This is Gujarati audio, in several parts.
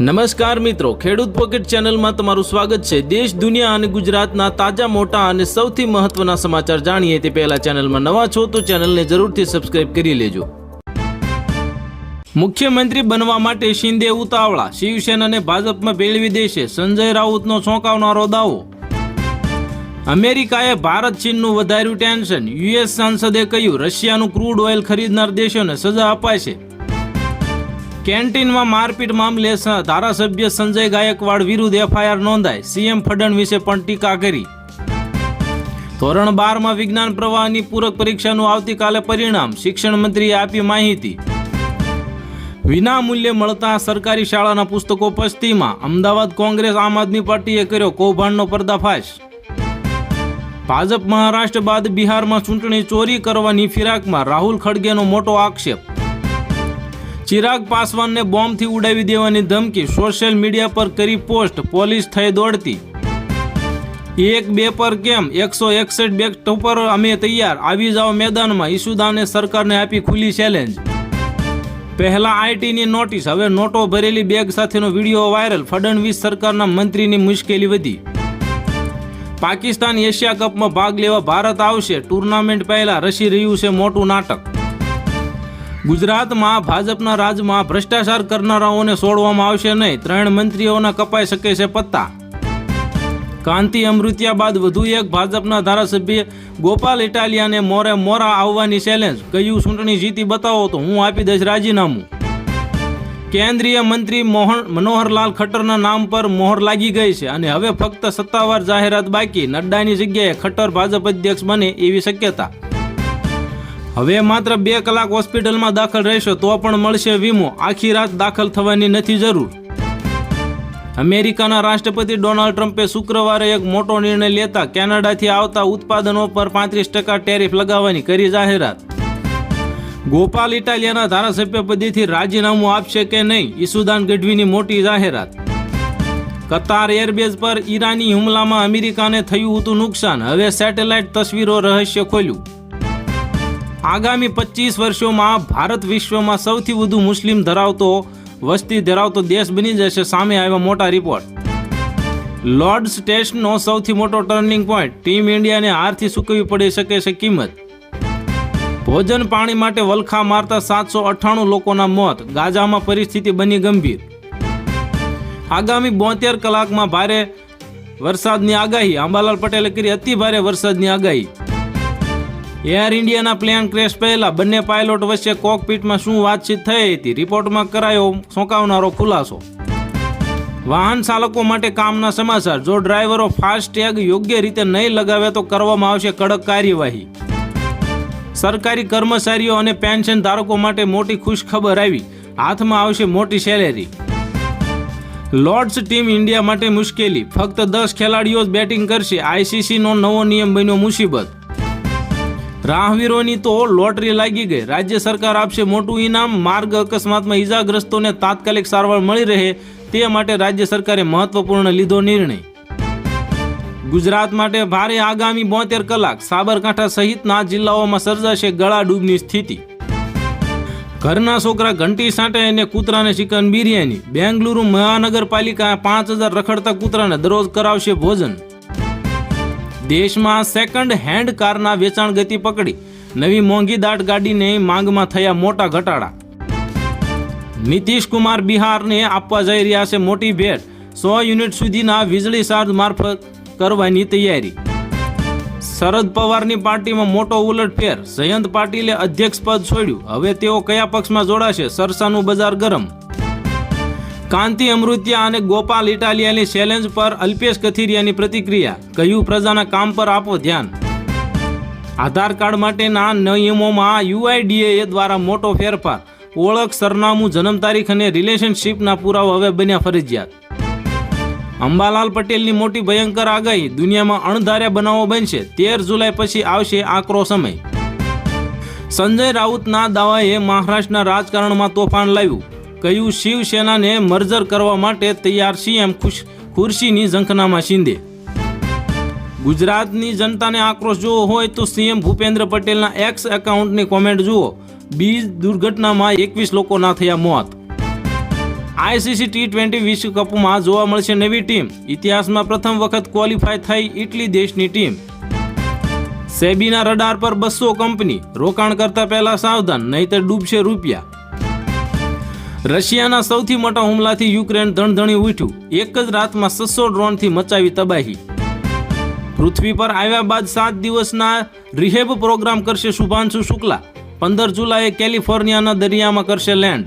નમસ્કાર મિત્રો, ખેડૂત પોકેટ ચેનલમાં તમારું સ્વાગત છે. દેશ, દુનિયા અને ગુજરાતના તાજા, મોટા અને સૌથી મહત્વના સમાચાર જાણીએ તે પહેલા ચેનલમાં નવા છો તો ચેનલને જરૂરથી સબસ્ક્રાઇબ કરી લેજો. મુખ્યમંત્રી બનવા માટે શિંદે ઉતાવળા, શિવસેનાને ભાજપમાં ભેળવી દેશે, સંજય રાઉતનો ચોંકાવનારો દાવો. અમેરિકાએ ભારત ચીનનું વધાર્યું ટેન્શન, યુએસ સાંસદે કહ્યું, રશિયાનું ક્રૂડ ઓઇલ ખરીદનાર દેશોને સજા અપાશે. કેન્ટીનમાં મારપીટ મામલે ધારાસભ્ય સંજય ગાયકવાડ વિરુદ્ધ એફઆઈઆર નોંધાઈ. સીએમ ફડણવીસે પણ ટીકા કરી. ધોરણ બારમાં વિજ્ઞાન પ્રવાહની પૂરક પરીક્ષાનું આવતીકાલે પરિણામ. શિક્ષણ મંત્રીએ આપી માહિતી. વિના મૂલ્યે મળતા સરકારી શાળાના પુસ્તકો પસ્તીમાં. અમદાવાદ કોંગ્રેસ આમ આદમી પાર્ટીએ કર્યો કૌભાંડનો પર્દાફાશ. ભાજપ મહારાષ્ટ્ર બાદ બિહારમાં ચૂંટણી ચોરી કરવાની ફિરાકમાં રાહુલ ખડગેનો મોટો આક્ષેપ. ચિરાગ પાસવાનને બોમ્બથી ઉડાવી દેવાની ધમકી, સોશિયલ મીડિયા પર કરી પોસ્ટ, પોલીસ થઈ દોડતી. એક બે પર કેમ? એકસો એકસઠ બેગ ટોપર, અમે તૈયાર. આવી જાઓ મેદાનમાં. ઈશુદાને સરકારને આપી ખુલ્લી ચેલેન્જ પહેલા આઈટીની નોટિસ, હવે નોટો ભરેલી બેગ સાથેનો વીડિયો વાયરલ. ફડણવીસ સરકારના મંત્રીની મુશ્કેલી વધી. પાકિસ્તાન એશિયા કપમાં ભાગ લેવા ભારત આવશે. ટુર્નામેન્ટ પહેલા રસી રહ્યું છે મોટું નાટક. ગુજરાતમાં ભાજપના રાજમાં ભ્રષ્ટાચાર કરનારાઓને છોડવામાં આવશે નહીં. ત્રણ મંત્રીઓના કપાઈ શકે છે પત્તા. કાંતિ અમૃત્યા બાદ વધુ એક ભાજપના ધારાસભ્ય ગોપાલ ઇટાલિયાને મોરે મોરા આવવાની ચેલેન્જ કયું ચૂંટણી જીતી બતાવો તો હું આપી દઈશ રાજીનામું. કેન્દ્રીય મંત્રી મોહન મનોહરલાલ ખટ્ટરના નામ પર મોહર લાગી ગઈ છે અને હવે ફક્ત સત્તાવાર જાહેરાત બાકી. નડ્ડાની જગ્યાએ ખટ્ટર ભાજપ અધ્યક્ષ બને એવી શક્યતા. હવે માત્ર બે કલાક હોસ્પિટલમાં દાખલ રહેશો તો પણ મળશે વીમો. આખી રાત દાખલ થવાની નથી જરૂર. અમેરિકાના રાષ્ટ્રપતિ ડોનાલ્ડ ટ્રમ્પે શુક્રવારે એક મોટો નિર્ણય લેતા કેનેડાથી આવતા ઉત્પાદનો પર પાંત્રીસ ટકા ટેરિફ લગાવવાની કરી જાહેરાત. ગોપાલ ઇટાલિયાના ધારાસભ્ય પદેથી રાજીનામું આપશે કે નહીં ઈસુદાન ગઢવીની મોટી જાહેરાત. કતાર એરબેઝ પર ઈરાની હુમલામાં અમેરિકાને થયું હતું નુકસાન. હવે સેટેલાઇટ તસવીરો રહસ્ય ખોલ્યું. આગામી પચીસ વર્ષોમાં ભારત વિશ્વમાં સૌથી વધુ મુસ્લિમ ધરાવતો વસ્તી ધરાવતો દેશ બની જશે, સામે આવ્યા મોટા રિપોર્ટ. લોર્ડ્સ ટેસ્ટનો સૌથી મોટો ટર્નિંગ પોઈન્ટ. ટીમ ઇન્ડિયાને હારથી સૂકવી પડી શકે છે કિંમત. ભોજન પાણી માટે વલખા મારતા સાતસો અઠ્ઠાણું લોકોના મોત. ગાઝામાં પરિસ્થિતિ બની ગંભીર. આગામી બોતેર કલાકમાં ભારે વરસાદની આગાહી. અંબાલાલ પટેલે કરી અતિ ભારે વરસાદની આગાહી. એર ઇન્ડિયાના પ્લેન ક્રેશ પહેલા બંને પાયલોટ વચ્ચે કોકપીટમાં શું વાતચીત થઈ હતી રિપોર્ટમાં કરાયો ચોંકાવનારો ખુલાસો. વાહન ચાલકો માટે કામના સમાચાર. જો ડ્રાઈવરો ફાસ્ટેગ યોગ્ય રીતે નહીં લગાવે તો કરવામાં આવશે કડક કાર્યવાહી. સરકારી કર્મચારીઓ અને પેન્શન ધારકો માટે મોટી ખુશખબર આવી. હાથમાં આવશે મોટી સેલેરી લોર્ડ્સ ટીમ ઇન્ડિયા માટે મુશ્કેલી. ફક્ત દસ ખેલાડીઓ જ બેટિંગ કરશે. આઈસીસીનો નવો નિયમ બન્યો મુસીબત. રાહવીરોની તો લોટરી લાગી ગઈ. રાજ્ય સરકાર આપશે મોટું ઇનામ, માર્ગ અકસ્માતમાં ઈજાગ્રસ્તોને તાત્કાલિક સારવાર મળી રહે તે માટે રાજ્ય સરકારે મહત્વપૂર્ણ લીધો નિર્ણય. ગુજરાત માટે ભારે આગામી બોતેર કલાક સાબરકાંઠા સહિતના જિલ્લાઓમાં સર્જાશે ગળા ડૂબની સ્થિતિ. ઘરના છોકરા ઘંટી સાંટે અને કૂતરાને ચિકન બિરયાની. બેંગલુરુ મહાનગરપાલિકા પાંચ હજાર રખડતા કૂતરાને દરરોજ કરાવશે ભોજન. દેશમાં સેકન્ડ હેન્ડ કારના વેચાણ ગતિ પકડી. નવી મોંઘી દાટ ગાડીને માંગમાં થયા મોટા ઘટાડા. નીતિશ કુમાર બિહારને આપવા જઈ રહ્યા છે મોટી ભેટ. સો યુનિટ સુધીના વીજળી ચાર્જ મારફત કરવાની તૈયારી. શરદ પવારની પાર્ટીમાં મોટો ઉલટફેર જયંત પાટીલે અધ્યક્ષ પદ છોડ્યું. હવે તેઓ કયા પક્ષમાં જોડાશે? સરસાનું બજાર ગરમ. કાંતિ અમૃત્યા અને ગોપાલ ઇટાલિયાની ચેલેન્જ પર અલ્પેશ કથિરિયાની પ્રતિક્રિયા. કહ્યું પ્રજાના કામ પર આપો ધ્યાન. આધાર કાર્ડ માટેના નિયમોમાં યુઆઈડીએ દ્વારા મોટો ફેરફાર. ઓળખ, સરનામું, જન્મ તારીખ અને રિલેશનશિપના પુરાવા હવે બન્યા ફરજિયાત. અંબાલાલ પટેલની મોટી ભયંકર આગાહી. દુનિયામાં અણધાર્યા બનાવો બનશે. તેર જુલાઈ પછી આવશે આકરો સમય. સંજય રાઉતના દાવાએ મહારાષ્ટ્રના રાજકારણમાં તોફાન લાવ્યું. કહ્યું, શિવસેનાને મર્જર કરવા માટે તૈયાર સીએમ ખુશ ખુરશીની ઝંખનામાં શિંદે. ગુજરાતની જનતાને આક્રોશ જોવો હોય તો સીએમ ભૂપેન્દ્ર પટેલના એક્સ એકાઉન્ટની કોમેન્ટ જુઓ. બીજ દુર્ઘટનામાં એકવીસ લોકોના થયા મોત. આઈસીસી ટી ટ્વેન્ટી વિશ્વકપમાં જોવા મળશે નવી ટીમ. ઇતિહાસમાં પ્રથમ વખત ક્વોલિફાય થઈ ઇટલી દેશની ટીમ. સેબીના રડાર પર બસો કંપની. રોકાણ કરતા પહેલા સાવધાન, નહીતર ડૂબશે રૂપિયા. રશિયાના સૌથી મોટા હુમલાથી યુક્રેન ધણધણી ઉઠ્યું. એક જ રાતમાં છસો ડ્રોનથી મચાવી તબાહી. પૃથ્વી પર આવ્યા બાદ સાત દિવસના રિહેબ પ્રોગ્રામ કરશે શુભાંશુ શુક્લા. પંદર જુલાઈએ કેલિફોર્નિયાના દરિયામાં કરશે લેન્ડ.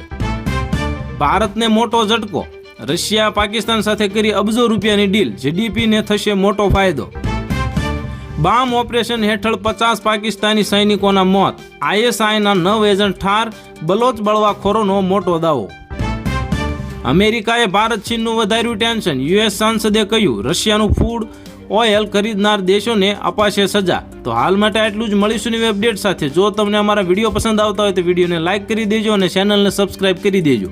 ભારતને મોટો ઝટકો. રશિયા પાકિસ્તાન સાથે કરી અબજો રૂપિયાની ડીલ. જીડીપીને થશે મોટો ફાયદો. બામ ઓપરેશન હેઠળ પચાસ પાકિસ્તાની સૈનિકોના મોત. આઈએસઆઈના નવ એજન્ટ ઠાર, બલોચ બળવાખોરોનો મોટો દાવો. અમેરિકાએ ભારત ચીનનું વધાર્યું ટેન્શન. યુએસ સાંસદે કહ્યું, રશિયાનું ફૂડ, ઓઇલ ખરીદનાર દેશોને અપાશે સજા. તો હાલ માટે આટલું જ. મળીશું નવી અપડેટ સાથે. જો તમને અમારા વીડિયો પસંદ આવતા હોય તો વિડીયોને લાઇક કરી દેજો અને ચેનલને સબસ્ક્રાઇબ કરી દેજો.